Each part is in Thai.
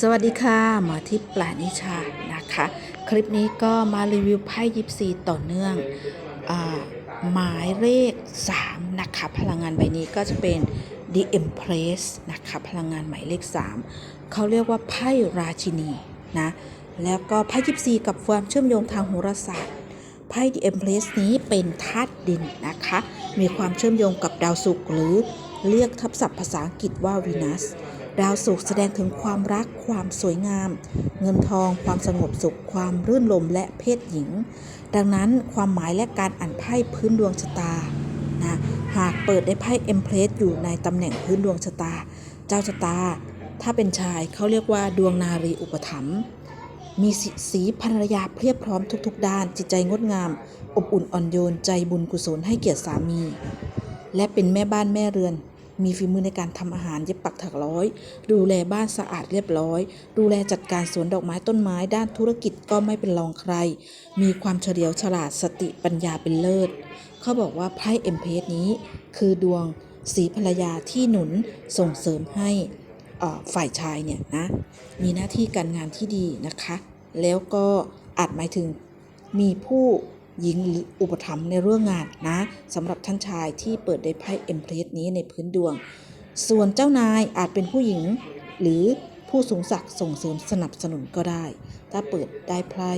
สวัสดีค่ะ หมอทิพย์ปลานิชานะคะ คลิปนี้ก็มารีวิวไพ่ยิปซีต่อเนื่องอหมายเลข 3 นะคะ พลังงานใบนี้ก็จะเป็น The Empress นะคะ พลังงานหมายเลข 3 เขาเรียกว่าไพ่ราชินีนะ แล้วก็ไพ่ยิปซีกับความเชื่อมโยงทางโหราศาสตร์ไพ่ The Empress นี้เป็นธาตุดินนะคะ มีความเชื่อมโยงกับดาวศุกร์หรือเรียกทับศัพท์ภาษาอังกฤษว่าวีนัส ดาวศุกร์แสดงถึงความรัก ความสวยงาม เงินทอง ความสงบสุข ความรื่นรมและเพศหญิง ดังนั้นความหมายและการอ่านไพ่พื้นดวงชะตานะหากเปิดได้ไพ่เอ็มเพลสอยู่ในตำแหน่งพื้นดวงชะตา เจ้าชะตา ถ้าเป็นชายเขาเรียกว่าดวงนารีอุปถัมภ์มีสีสีภรรยาเพียบพร้อมทุก ๆ ด้าน จิตใจงดงาม อบอุ่นอ่อนโยนใจบุญกุศลให้เกียรติสามี และเป็นแม่บ้านแม่เรือน มีฝีมือในการทำอาหารเย็บปักถักร้อย ดูแลบ้านสะอาดเรียบร้อย ดูแลจัดการสวนดอกไม้ต้นไม้ด้านธุรกิจก็ไม่เป็นรองใคร มีความเฉลียวฉลาดสติปัญญาเป็นเลิศ เขาบอกว่าไพ่เอ็มเพสนี้ คือดวงสีภรรยาที่หนุนส่งเสริมให้ฝ่ายชายเนี่ยนะมีหน้าที่การงานที่ดีนะคะ แล้วก็อาจหมายถึงมีผู้ หญิงหรืออุปถัมภ์ในเรื่องงานนะสำหรับท่านชายที่เปิดได้ไพ่เอ็มเพรสนี้ในพื้นดวง ส่วนเจ้านายอาจเป็นผู้หญิง หรือผู้สูงศักดิ์ส่งเสริมสนับสนุนก็ได้ ถ้าเปิดได้ไพ่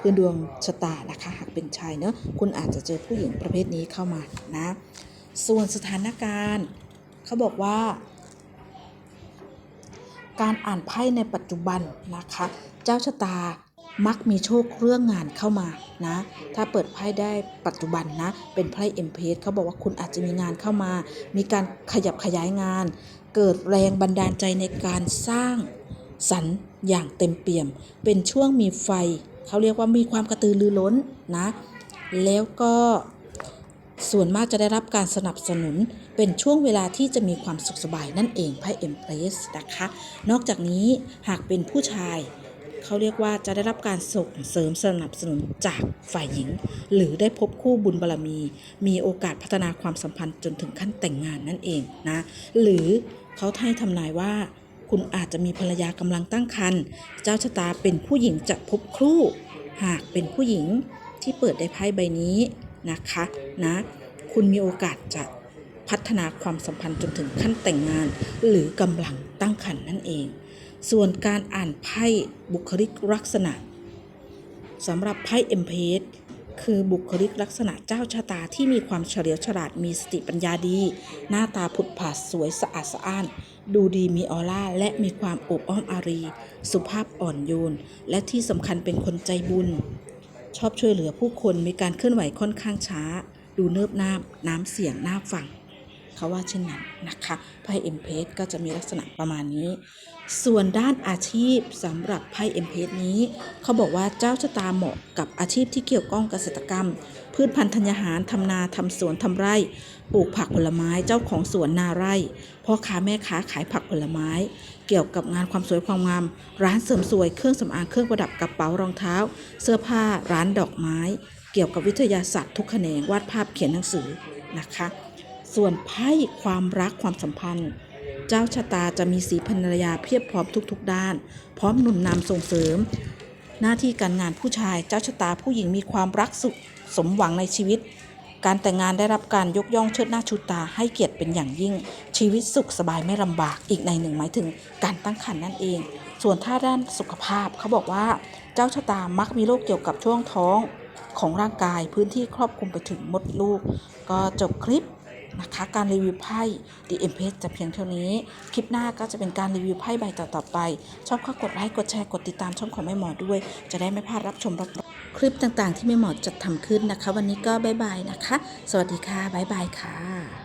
พื้นดวงชะตานะคะหากเป็นชายเนอะคุณอาจจะเจอผู้หญิงประเภทนี้เข้ามานะ ส่วนสถานการณ์เขาบอกว่าการอ่านไพ่ในปัจจุบันนะคะ เจ้าชะตา มักมีโชคเรื่องงานเข้ามานะ ถ้าเปิดไพ่ได้ปัจจุบันนะ เป็นไพ่เอ็มเพสเขาบอกว่าคุณอาจจะมีงานเข้ามา มีการขยับขยายงาน เกิดแรงบันดาลใจในการสร้างสรรค์อย่างเต็มเปี่ยม เป็นช่วงมีไฟ เขาเรียกว่ามีความกระตือรือร้นนะ แล้วก็ส่วนมากจะได้รับการสนับสนุนเป็นช่วงเวลาที่จะมีความสุขสบายนั่นเองไพ่เอ็มเพรสนะคะ นอกจากนี้หากเป็นผู้ชาย เขาเรียกว่าจะได้รับการส่งเสริมสนับสนุนจากฝ่ายหญิง หรือได้พบคู่บุญบารมี มีโอกาสพัฒนาความสัมพันธ์จนถึงขั้นแต่งงานนั่นเองนะ หรือเขาให้ทำนายว่าคุณอาจจะมีภรรยากำลังตั้งครรภ์เจ้าชะตาเป็นผู้หญิงจะพบคู่ หากเป็นผู้หญิงที่เปิดได้ไพ่ใบนี้นะคะนะคุณมีโอกาสจะพัฒนาความสัมพันธ์จนถึงขั้นแต่งงาน หรือกำลังตั้งครรภ์นั่นเอง ส่วนการอ่านไพ่บุคลิกลักษณะสำหรับไพ่เอ็มเพสคือบุคลิกลักษณะเจ้าชะตาที่มีความเฉลียวฉลาดมีสติปัญญาดี หน้าตาผุดผาดสวยสะอาดสะอ้าน ดูดีมีออร่า และมีความอบอ้อมอารี สุภาพอ่อนโยน และที่สำคัญเป็นคนใจบุญ ชอบช่วยเหลือผู้คนมีการเคลื่อนไหวค่อนข้างช้า ดูเนิบนาบน้ำเสียงน่าฟัง เขาว่าเช่นนั้นนะคะไพ่เอ็มเพสก็จะมีลักษณะประมาณนี้ ส่วนด้านอาชีพสำหรับไพ่เอ็มเพสนี้ เขาบอกว่าเจ้าชะตาเหมาะกับอาชีพที่เกี่ยวข้องเกษตรกรรม พืชพันธุ์ธัญญาหารทำนาทำสวนทำไร่ปลูกผักผลไม้เจ้าของสวนนาไร่พ่อค้าแม่ค้าขายผักผลไม้ เกี่ยวกับงานความสวยความงาม ร้านเสริมสวยเครื่องสำอางเครื่องประดับกระเป๋ารองเท้า เสื้อผ้าร้านดอกไม้ เกี่ยวกับวิทยาศาสตร์ทุกแขนงวาดภาพเขียนหนังสือนะคะ ส่วนไพ่ความรักความสัมพันธ์ เจ้าชะตาจะมีสีภรรยาเพียบพร้อมทุกๆ ด้าน พร้อมหนุนนำส่งเสริม หน้าที่การงานผู้ชาย เจ้าชะตาผู้หญิงมีความรักสุขสมหวังในชีวิต การแต่งงานได้รับการยกย่องเชิดหน้าชูตาให้เกียรติเป็นอย่างยิ่ง ชีวิตสุขสบายไม่ลำบากอีกในหนึ่งหมายถึงการตั้งครรภ์นั่นเอง ส่วนถ้าด้านสุขภาพเขาบอกว่า เจ้าชะตามักมีโรคเกี่ยวกับช่วงท้องของร่างกายพื้นที่ครอบคลุมไปถึงมดลูก ก็จบคลิป นะคะการรีวิวไพ่ The e m p r e s s จะเพียงเท่านี้ คลิปหน้าก็จะเป็นการรีวิวไพ่ใบต่อๆไป ชอบก็กดไลค์กดแชร์กดติดตามช่องของแม่หมอด้วย จะได้ไม่พลาดรับชมรับคลิปต่างๆ ที่แม่หมอจัดทำขึ้นนะคะ วันนี้ก็บายบายนะคะ สวัสดีค่ะบายบายค่ะ